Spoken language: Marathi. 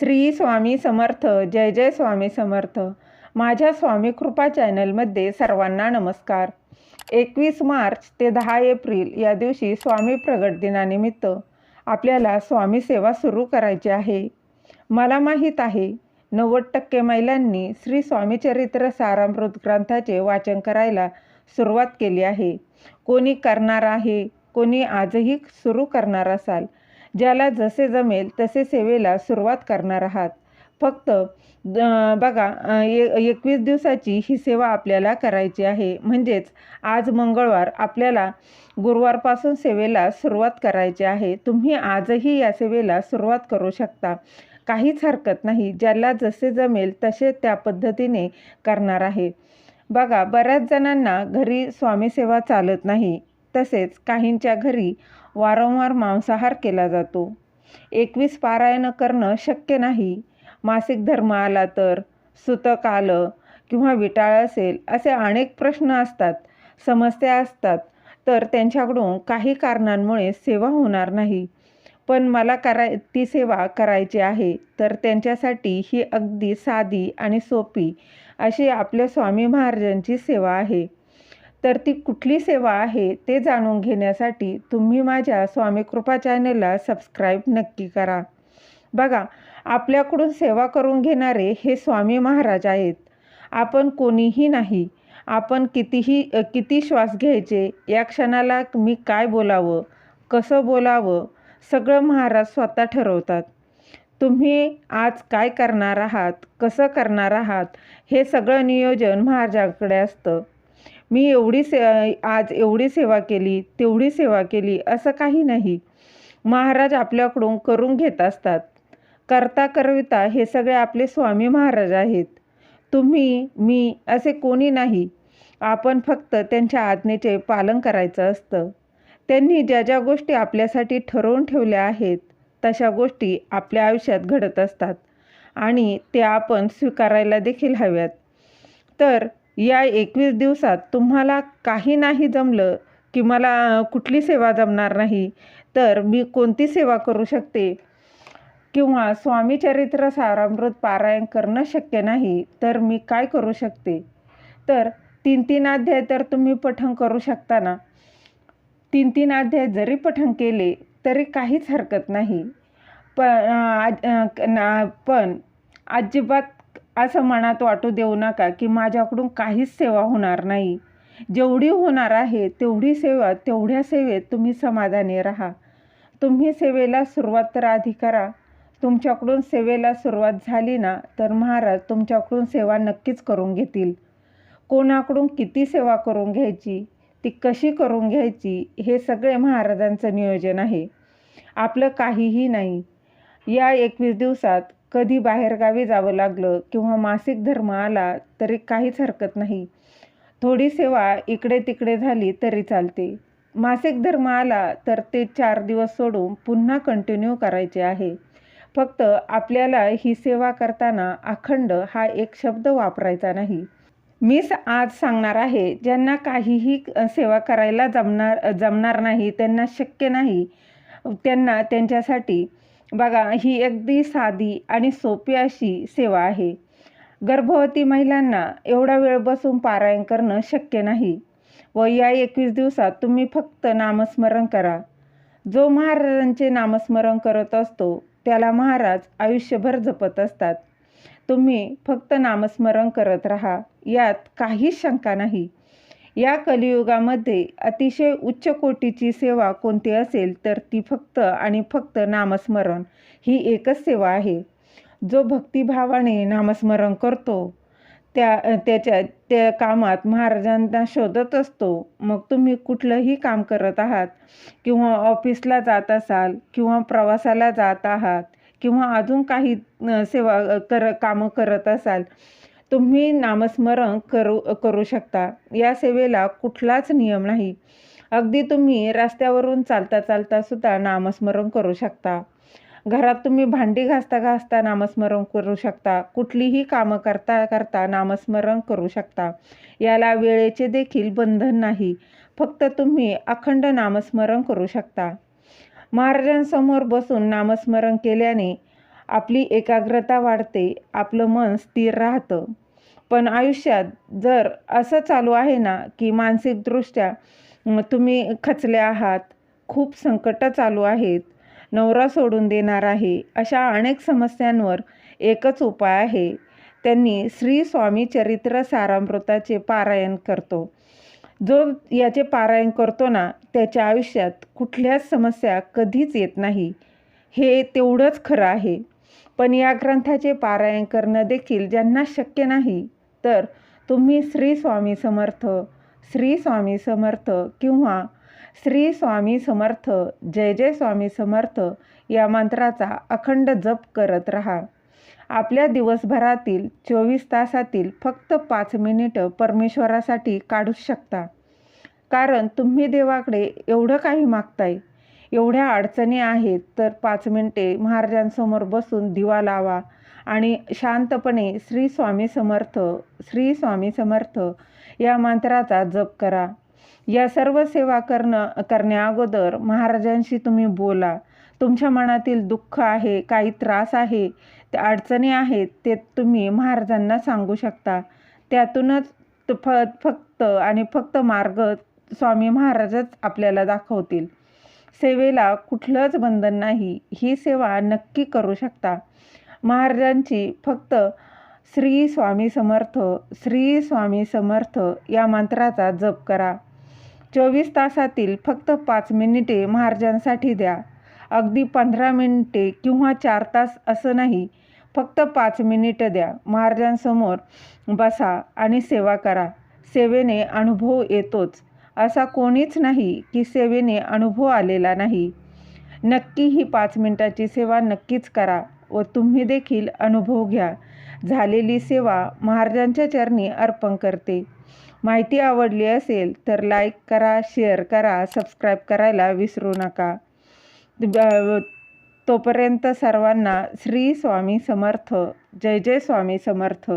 श्री स्वामी समर्थ जय जय स्वामी समर्थ. माझ्या स्वामी कृपा चॅनलमध्ये सर्वांना नमस्कार. एकवीस मार्च ते दहा एप्रिल या दिवशी स्वामी प्रगट दिनानिमित्त आपल्याला स्वामी सेवा सुरू करायची आहे. मला माहीत आहे नव्वद टक्के महिलांनी श्री स्वामीचरित्र सारामृत ग्रंथाचे वाचन करायला सुरुवात केली आहे. कोणी करणार आहे कोणी आजही सुरू करणार असाल ज्याला जसे जमेल तसे सेवेला सुरुवात करणार आहात. फक्त बघा एकवीस दिवसाची ही सेवा आपल्याला करायची आहे. म्हणजेच आज मंगळवार आपल्याला गुरुवारपासून सेवेला सुरुवात करायची आहे. तुम्ही आजही या सेवेला सुरुवात करू शकता. काहीच हरकत नाही. ज्याला जसे जमेल तसे त्या पद्धतीने करणार आहे. बघा बऱ्याच जणांना घरी स्वामीसेवा चालत नाही. तसेच काहींच्या घरी वारंवार मांसाहार केला जातो. एकवीस पारायणं करणं शक्य नाही. मासिक धर्म आला तर सुतक आलं किंवा विटाळ असेल असे अनेक प्रश्न असतात. समस्या असतात. तर त्यांच्याकडून काही कारणांमुळे सेवा होणार नाही. पण मला कराय ती सेवा करायची आहे तर त्यांच्यासाठी ही अगदी साधी आणि सोपी अशी आपल्या स्वामी महाराजांची सेवा आहे. तर ती कुठली सेवा आहे ते जाणून घेण्यासाठी तुम्ही माझ्या स्वामी कृपा चॅनलला सबस्क्राईब नक्की करा. बघा आपल्याकडून सेवा करून घेणारे हे स्वामी महाराज आहेत. आपण कोणीही नाही. आपण कितीही किती श्वास घ्यायचे या क्षणाला मी काय बोलावं कसं बोलावं सगळं महाराज स्वतः ठरवतात. तुम्ही आज काय करणार आहात कसं करणार आहात हे सगळं नियोजन महाराजांकडे असतं. मी एवढी से आज एवढी सेवा केली तेवढी सेवा केली असं काही नाही. महाराज आपल्याकडून करून घेत असतात. करता करविता हे सगळे आपले स्वामी महाराज आहेत. तुम्ही मी असे कोणी नाही. आपण फक्त त्यांच्या आज्ञेचे पालन करायचं असतं. त्यांनी ज्या ज्या गोष्टी आपल्यासाठी ठरवून ठेवल्या आहेत तशा गोष्टी आपल्या आयुष्यात घडत असतात आणि ते आपण स्वीकारायला देखील हव्यात. तर या एकवीस दिवसात तुम्हाला काही नाही जमलं की मला कुठली सेवा जमणार नाही तर मी कोणती सेवा करू शकते? किंवा स्वामी चरित्र सारामृत पारायण करणं शक्य नाही तर मी काय करू शकते? तर तीन तीन अध्याय तर तुम्ही पठण करू शकता ना. तीन तीन अध्याय जरी पठण केले तरी काहीच हरकत नाही. पण पण अजिबात असं मनात वाटू देऊ नका की माझ्याकडून काहीच सेवा होणार नाही. जेवढी होणार आहे तेवढी सेवा तेवढ्या सेवेत तुम्ही समाधानी राहा. तुम्ही सेवेला सुरुवात तर आधी करा. तुमच्याकडून सेवेला सुरुवात झाली ना तर महाराज तुमच्याकडून सेवा नक्कीच करून घेतील. कोणाकडून किती सेवा करून घ्यायची ती कशी करून घ्यायची हे सगळे महाराजांचं नियोजन आहे. आपलं काहीही नाही. या एकवीस दिवसात कधी बाहेरगावी जावं लागलं किंवा मासिक धर्म आला तरी काहीच हरकत नाही. थोडी सेवा इकडे तिकडे झाली तरी चालते. मासिक धर्म आला तर ते चार दिवस सोडून पुन्हा कंटिन्यू करायचे आहे. फक्त आपल्याला ही सेवा करताना अखंड हा एक शब्द वापरायचा नाही. मीच आज सांगणार आहे ज्यांना काहीही सेवा करायला जमणार जमणार नाही त्यांना शक्य नाही त्यांना त्यांच्यासाठी बघा ही अगदी साधी आणि सोपी अशी सेवा आहे. गर्भवती महिलांना एवढा वेळ बसून पारायण करणं शक्य नाही. व या एकवीस दिवसात तुम्ही फक्त नामस्मरण करा. जो महाराजांचे नामस्मरण करत असतो त्याला महाराज आयुष्यभर जपत असतात. तुम्ही फक्त नामस्मरण करत राहा यात काहीच शंका नाही. या कलियुगामध्ये अतिशय उच्च कोटीची सेवा कोणती असेल तर ती फक्त आणि फक्त नामस्मरण ही एकच सेवा आहे. जो भक्तिभावाने नामस्मरण करतो त्या त्याच्या त्या कामात महाराजांना शोधत असतो मग तुम्ही कुठलंही काम करत आहात किंवा ऑफिसला जात असाल किंवा प्रवासाला जात आहात किंवा अजून काही सेवा कर कामं करत असाल तुम्ही नामस्मरण करू करू शकता. या सेवेला कुठलाच नियम नाही. अगदी तुम्ही रस्त्यावरून चालता चालता सुद्धा नामस्मरण करू शकता. घरात तुम्ही भांडी घासता घासता नामस्मरण करू शकता. कुठलीही कामं करता करता नामस्मरण करू शकता. याला वेळेचे देखील बंधन नाही. फक्त तुम्ही अखंड नामस्मरण करू शकता. महाराजांसमोर बसून नामस्मरण केल्याने आपली एकाग्रता वाढते आपलं मन स्थिर राहतं. पण आयुष्यात जर असं चालू आहे ना की मानसिकदृष्ट्या तुम्ही खचले आहात खूप संकटं चालू आहेत नवरा सोडून देणार आहे अशा अनेक समस्यांवर एकच उपाय आहे. त्यांनी श्री स्वामी चरित्र सारामृताचे पारायण करतो. जो याचे पारायण करतो ना त्याच्या आयुष्यात कुठल्याच समस्या कधीच येत नाही. हे तेवढंच खरं आहे. पण या ग्रंथाचे पारायण करणं देखील ज्यांना शक्य नाही तर तुम्ही श्री स्वामी समर्थ श्री स्वामी समर्थ किंवा श्री स्वामी समर्थ जय जय स्वामी समर्थ या मंत्राचा अखंड जप करत राहा. आपल्या दिवसभरातील चोवीस तासातील फक्त पाच मिनिटं परमेश्वरासाठी काढू शकता. कारण तुम्ही देवाकडे एवढं काही मागताय एवढ्या अडचणी आहेत तर पाच मिनटे महाराजांसमोर बसून दिवा लावा आणि शांतपणे श्री स्वामी समर्थ श्री स्वामी समर्थ या मंत्राचा जप करा. या सर्व सेवा करणं करण्याअगोदर महाराजांशी तुम्ही बोला. तुमच्या मनातील दुःख आहे काही त्रास आहे त्या अडचणी आहेत ते तुम्ही महाराजांना सांगू शकता. त्यातूनच फ फक्त आणि फक्त मार्ग स्वामी महाराजच आपल्याला दाखवतील. सेवेला कुठलंच बंधन नाही. ही सेवा नक्की करू शकता. महाराजांची फक्त श्री स्वामी समर्थ श्री स्वामी समर्थ या मंत्राचा जप करा. चोवीस तासातील फक्त पाच मिनिटे महाराजांसाठी द्या. अगदी पंधरा मिनिटे किंवा चार तास असं नाही फक्त पाच मिनिटं द्या. महाराजांसमोर बसा आणि सेवा करा. सेवेने अनुभव येतोच. असा कोणीच नाही की सेवेने अनुभव आलेला नाही. नक्की ही पाच मिनिटाची सेवा नक्कीच करा व तुम्ही देखील अनुभव घ्या. झालेली सेवा महाराजांच्या चरणी अर्पण करते. माहिती आवडली असेल तर लाईक करा शेअर करा सबस्क्राईब करायला विसरू नका. तोपर्यंत सर्वांना श्री स्वामी समर्थ. जय जय स्वामी समर्थ.